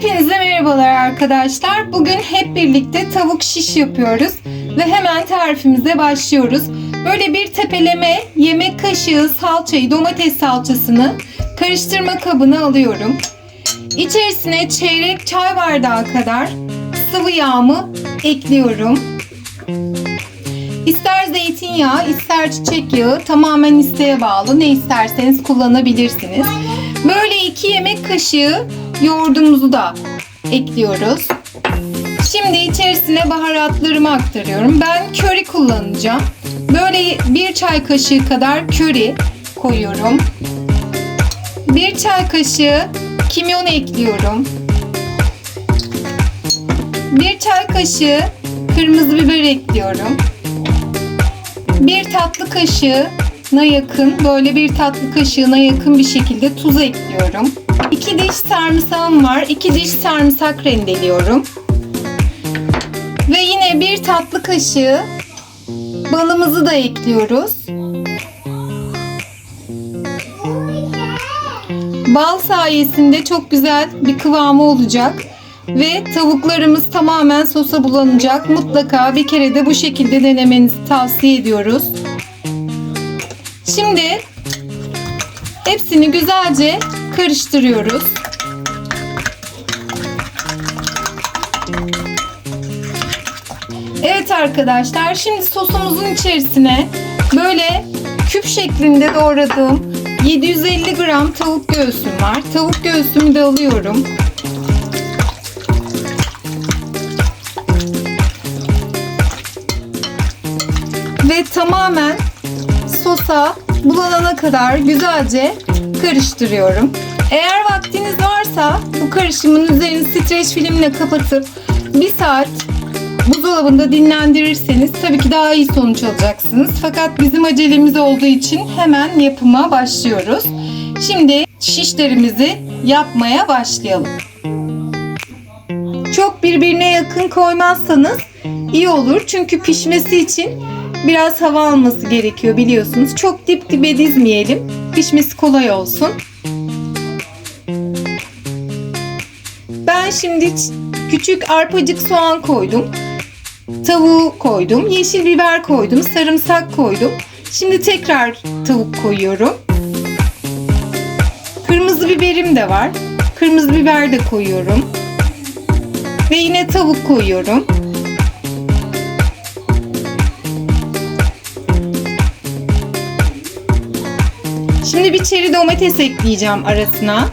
Hepinize merhabalar arkadaşlar. Bugün hep birlikte tavuk şiş yapıyoruz ve hemen tarifimize başlıyoruz. Böyle bir tepeleme yemek kaşığı salçayı, domates salçasını karıştırma kabına alıyorum. İçerisine çeyrek çay bardağı kadar sıvı yağımı ekliyorum. İster zeytinyağı, ister çiçek yağı tamamen isteğe bağlı. Ne isterseniz kullanabilirsiniz. Böyle iki yemek kaşığı yoğurdumuzu da ekliyoruz. Şimdi içerisine baharatlarımı aktarıyorum. Ben köri kullanacağım. Böyle bir çay kaşığı kadar köri koyuyorum. Bir çay kaşığı kimyon ekliyorum. Bir çay kaşığı kırmızı biber ekliyorum. Bir tatlı kaşığına yakın, böyle bir tatlı kaşığına yakın bir şekilde tuz ekliyorum. 2 diş sarımsağım var. 2 diş sarımsak rendeliyorum. Ve yine bir tatlı kaşığı balımızı da ekliyoruz. Bal sayesinde çok güzel bir kıvamı olacak. Ve tavuklarımız tamamen sosa bulanacak. Mutlaka bir kere de bu şekilde denemenizi tavsiye ediyoruz. Şimdi hepsini güzelce karıştırıyoruz. Evet arkadaşlar şimdi sosumuzun içerisine böyle küp şeklinde doğradığım 750 gram tavuk göğsüm var. Tavuk göğsümü de alıyorum. Ve tamamen sosa bulanana kadar güzelce karıştırıyorum. Eğer vaktiniz varsa bu karışımın üzerini streç filmle kapatıp bir saat buzdolabında dinlendirirseniz tabii ki daha iyi sonuç alacaksınız. Fakat bizim acelemiz olduğu için hemen yapıma başlıyoruz. Şimdi şişlerimizi yapmaya başlayalım. Çok birbirine yakın koymazsanız iyi olur. Çünkü pişmesi için biraz hava alması gerekiyor biliyorsunuz. Çok dip dibe dizmeyelim. Pişmesi kolay olsun. Ben şimdi küçük arpacık soğan koydum. Tavuğu koydum. Yeşil biber koydum. Sarımsak koydum. Şimdi tekrar tavuk koyuyorum. Kırmızı biberim de var. Kırmızı biber de koyuyorum. Ve yine tavuk koyuyorum. Bir çeri domates ekleyeceğim arasına.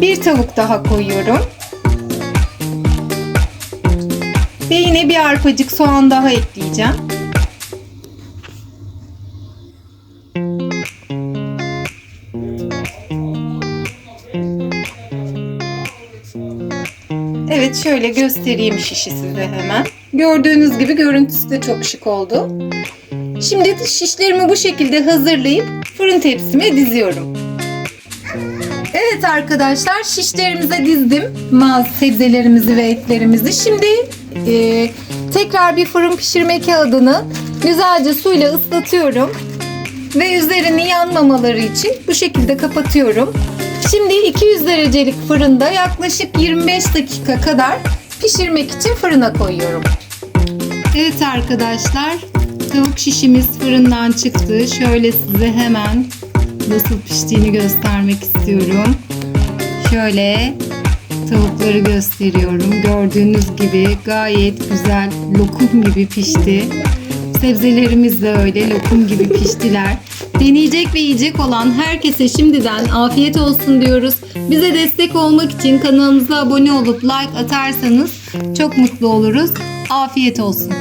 Bir tavuk daha koyuyorum. Ve yine bir arpacık soğan daha ekleyeceğim. Evet şöyle göstereyim şişi size hemen. Gördüğünüz gibi görüntüsü de çok şık oldu. Şimdi şişlerimi bu şekilde hazırlayıp fırın tepsime diziyorum. Evet arkadaşlar şişlerimize dizdim maz sebzelerimizi ve etlerimizi. Şimdi e, tekrar bir fırın pişirme kağıdını güzelce suyla ıslatıyorum. Ve üzerini yanmamaları için bu şekilde kapatıyorum. Şimdi 200 derecelik fırında yaklaşık 25 dakika kadar pişirmek için fırına koyuyorum. Evet arkadaşlar tavuk şişimiz fırından çıktı. Şöyle size hemen nasıl piştiğini göstermek istiyorum. Şöyle tavukları gösteriyorum. Gördüğünüz gibi gayet güzel lokum gibi pişti. Sebzelerimiz de öyle lokum gibi piştiler. Deneyecek ve yiyecek olan herkese şimdiden afiyet olsun diyoruz. Bize destek olmak için kanalımıza abone olup like atarsanız çok mutlu oluruz. Afiyet olsun.